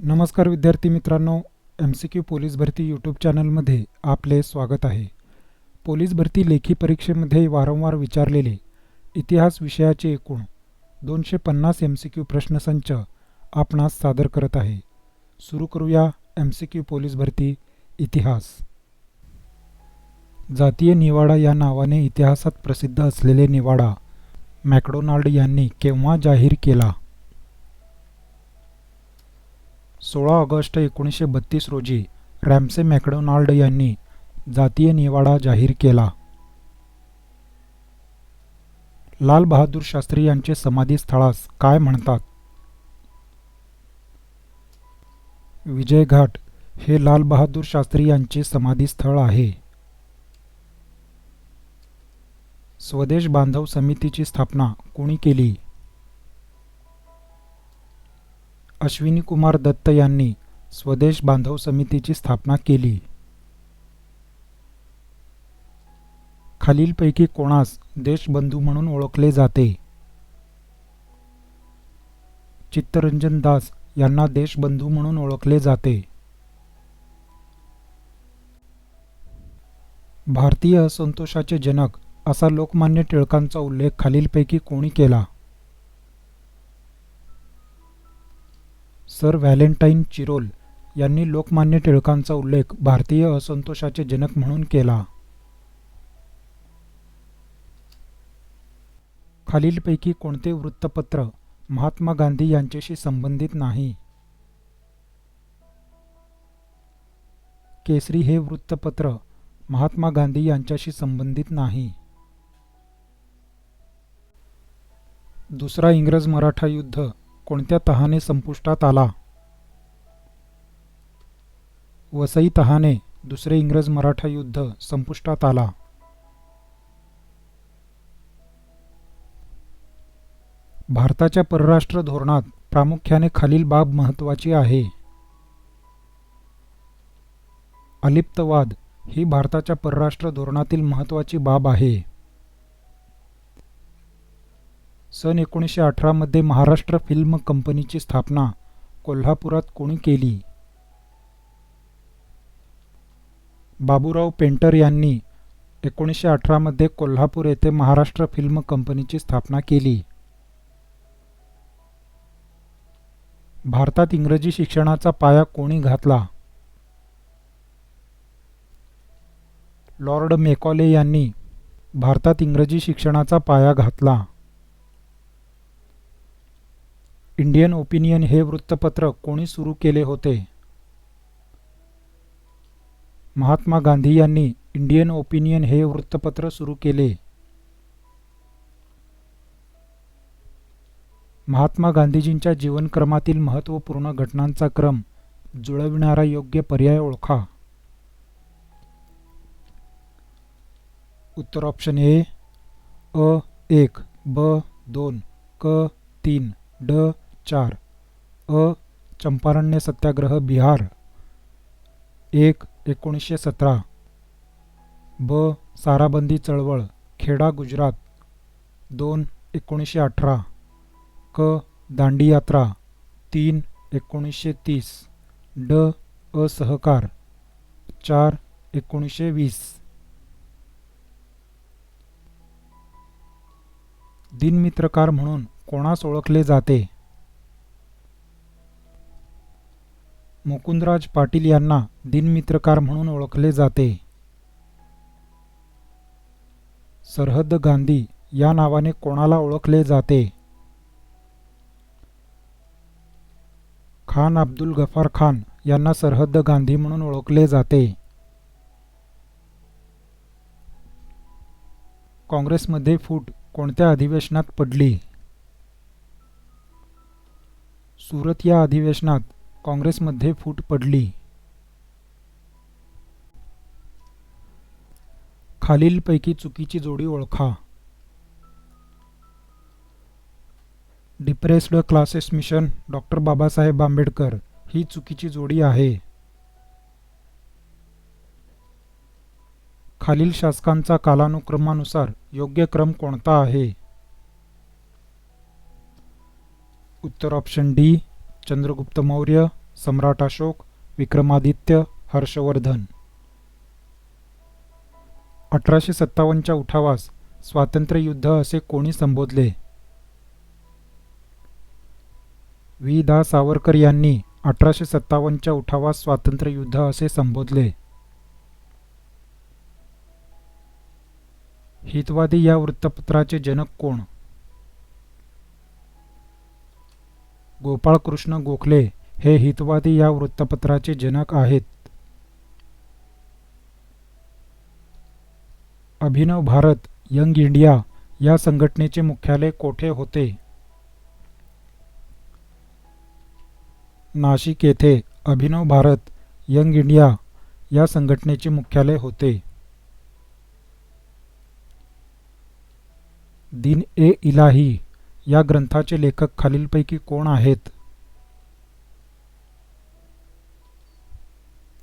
नमस्कार विद्यार्थी मित्रांनो एम सी क्यू पोलीस भरती यूट्यूब चॅनलमध्ये आपले स्वागत आहे. पोलीस भरती लेखी परीक्षेमध्ये वारंवार विचारलेले इतिहास विषयाचे एकूण दोनशे पन्नास एम सी क्यू प्रश्नसंच आपणास सादर करत आहे. सुरू करूया एम सी क्यू पोलीस भरती इतिहास. जातीय निवाडा या नावाने इतिहासात प्रसिद्ध असलेले निवाडा मॅकडोनाल्ड यांनी केव्हा जाहीर केला? सोळा ऑगस्ट एकोणीसशे बत्तीस रोजी रॅम्से मॅकडोनाल्ड यांनी जातीय निवाडा जाहीर केला. लाल बहादूर शास्त्री यांचे समाधी स्थळास काय म्हणतात? विजय घाट हे लाल बहादूर शास्त्री यांचे समाधी स्थळ आहे. स्वदेश बांधव समितीची स्थापना कोणी केली? अश्विनी कुमार दत्त यांनी स्वदेश बांधव समितीची स्थापना केली. खालीलपैकी कोणास देशबंधू म्हणून ओळखले जाते? चित्तरंजन दास यांना देशबंधू म्हणून ओळखले जाते. भारतीय असंतोषाचे जनक असा लोकमान्य टिळकांचा उल्लेख खालीलपैकी कोणी केला? सर व्हॅलेंटाईन चिरोल यांनी लोकमान्य टिळकांचा उल्लेख भारतीय असंतोषाचे जनक म्हणून केला. खालीलपैकी कोणते वृत्तपत्र महात्मा गांधी यांच्याशी संबंधित नाही? केसरी हे वृत्तपत्र महात्मा गांधी यांच्याशी संबंधित नाही. दुसरा इंग्रज मराठा युद्ध कोणत्या तहाने संपुष्टात आला? वसई तहाने दुसरे इंग्रज मराठा युद्ध संपुष्टात आला. भारताच्या परराष्ट्र धोरणात प्रामुख्याने खालील बाब महत्त्वाची आहे. अलिप्तवाद ही भारताच्या परराष्ट्र धोरणातील महत्त्वाची बाब आहे. सन एकोणीसशे अठरामध्ये महाराष्ट्र फिल्म कंपनीची स्थापना कोल्हापुरात कोणी केली? बाबूराव पेंटर यांनी एकोणीसशे अठरामध्ये कोल्हापूर येथे महाराष्ट्र फिल्म कंपनीची स्थापना केली. भारतात इंग्रजी शिक्षणाचा पाया कोणी घातला? लॉर्ड मेकॉले यांनी भारतात इंग्रजी शिक्षणाचा पाया घातला. इंडियन ओपिनियन हे वृत्तपत्र कोणी सुरू केले होते? महात्मा गांधी यांनी इंडियन ओपिनियन हे वृत्तपत्र सुरू केले. महात्मा गांधीजींच्या जीवनक्रमातील महत्त्वपूर्ण घटनांचा क्रम जुळविणारा योग्य पर्याय ओळखा. उत्तर ऑप्शन ए अ एक ब दोन क तीन ड चार. अ. चंपारण्य सत्याग्रह बिहार. एक. एकोणीसशे सतरा. ब. साराबंदी चळवळ खेडा गुजरात. दोन. एकोणीसशे अठरा. क. दांडी यात्रा तीन. एकोणीसशे तीस. ड. असहकार. चार. एकोणीसशे वीस. दिनमित्रकार म्हणून कोणास ओळखले जाते? मुकुंदराज पाटील यांना दिनमित्रकार म्हणून ओळखले जाते. सरहद गांधी या नावाने कोणाला ओळखले जाते? खान अब्दुल गफार खान यांना सरहद्द गांधी म्हणून ओळखले जाते. काँग्रेसमध्ये फूट कोणत्या अधिवेशनात पडली? सुरत या अधिवेशनात काँग्रेसमध्ये फूट पडली. खालीलपैकी चुकीची जोडी ओळखा. Depressed classes mission doctor Babasaheb Ambedkar ही चुकीची जोडी आहे. खालील शासकांचा कालानुक्रमानुसार योग्य क्रम कोणता आहे? उत्तर ऑप्शन डी चंद्रगुप्त मौर्य सम्राट अशोक विक्रमादित्य हर्षवर्धन. अठराशे सत्तावन्नच्या उठावास स्वातंत्र्ययुद्ध असे कोणी संबोधले? वि दा. सावरकर यांनी अठराशे सत्तावन्नच्या उठावास स्वातंत्र्य युद्ध असे संबोधले. हितवादी या वृत्तपत्राचे जनक कोण? गोपाळकृष्ण गोखले हे हितवादी या वृत्तपत्राचे जनक आहेत. अभिनव भारत यंग इंडिया या संघटनेचे मुख्यालय कोठे होते? नाशिक येथे अभिनव भारत यंग इंडिया या संघटनेचे मुख्यालय होते. दिन ए इलाही या ग्रंथाचे लेखक खालीलपैकी कोण आहेत?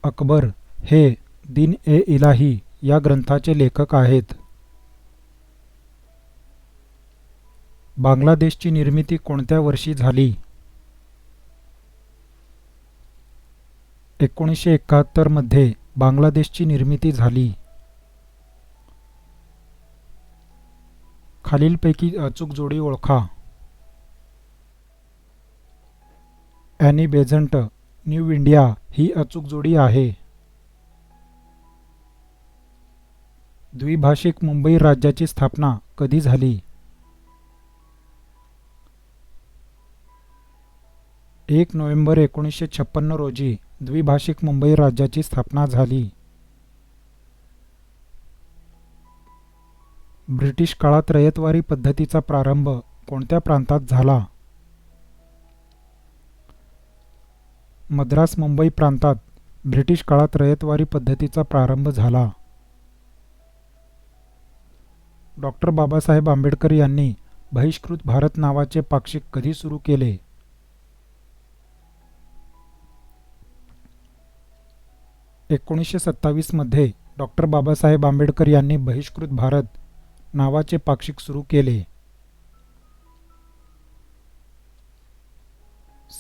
अकबर हे दिन ए इलाही या ग्रंथाचे लेखक आहेत. बांगलादेशची निर्मिती कोणत्या वर्षी झाली? एकोणीसशे एकाहत्तरमध्ये बांगलादेशची निर्मिती झाली. खालीलपैकी अचूक जोडी ओळखा. ॲनी बेझंट न्यू इंडिया ही अचूक जोडी आहे. द्विभाषिक मुंबई राज्याची स्थापना कधी झाली? एक नोव्हेंबर एकोणीसशे छप्पन्न रोजी द्विभाषिक मुंबई राज्याची स्थापना झाली. ब्रिटिश काळात रयतवारी पद्धतीचा प्रारंभ कोणत्या प्रांतात झाला? मद्रास मुंबई प्रांतात ब्रिटिश काळात रयतवारी पद्धतीचा प्रारंभ झाला. डॉक्टर बाबासाहेब आंबेडकर यांनी बहिष्कृत भारत नावाचे पाक्षिक कधी सुरू केले? एकोणीसशे सत्तावीसमध्ये डॉक्टर बाबासाहेब आंबेडकर यांनी बहिष्कृत भारत नावाचे पाक्षिक सुरू केले.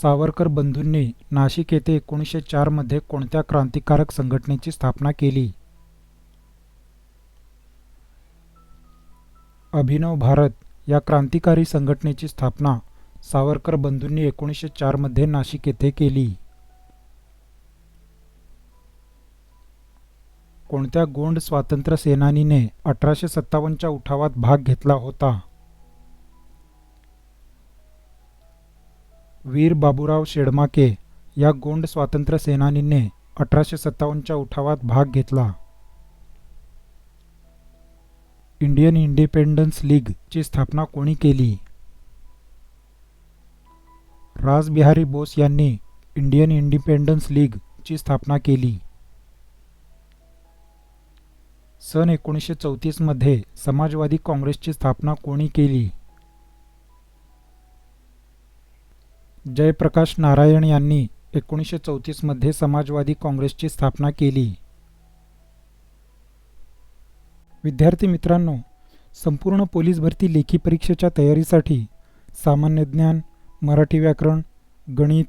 सावरकर बंधूंनी नाशिक येथे एकोणीसशे चारमध्ये कोणत्या क्रांतिकारक संघटनेची स्थापना केली? अभिनव भारत या क्रांतिकारी संघटनेची स्थापना सावरकर बंधूंनी एकोणीसशे चारमध्ये नाशिक येथे केली. कोणत्या गोंड स्वातंत्र्य सेनानीने अठराशे सत्तावन्नच्या उठावात भाग घेतला होता? वीर बाबूराव शेडमाके या गोंड स्वातंत्र्य सेनानीने अठराशे सत्तावन्नच्या उठावात भाग घेतला. इंडियन इंडिपेंडन्स लीगची स्थापना कोणी केली? राजबिहारी बोस यांनी इंडियन इंडिपेंडन्स लीगची स्थापना केली. सन एकोणीसशे चौतीसमध्ये समाजवादी काँग्रेसची स्थापना कोणी केली? जयप्रकाश नारायण यांनी एकोणीसशे चौतीसमध्ये समाजवादी काँग्रेसची स्थापना केली. विद्यार्थी मित्रांनो संपूर्ण पोलीस भरती लेखी परीक्षेच्या तयारीसाठी सामान्य ज्ञान मराठी व्याकरण गणित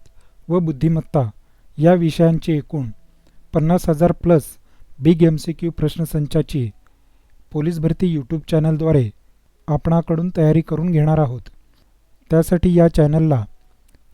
व बुद्धिमत्ता या विषयांचे एकूण पन्नास हजार plus big M C Q प्रश्नसंचाची police भरती यूट्यूब चॅनलद्वारे आपणाकडून तयारी करून घेणार आहोत. त्यासाठी या चॅनलला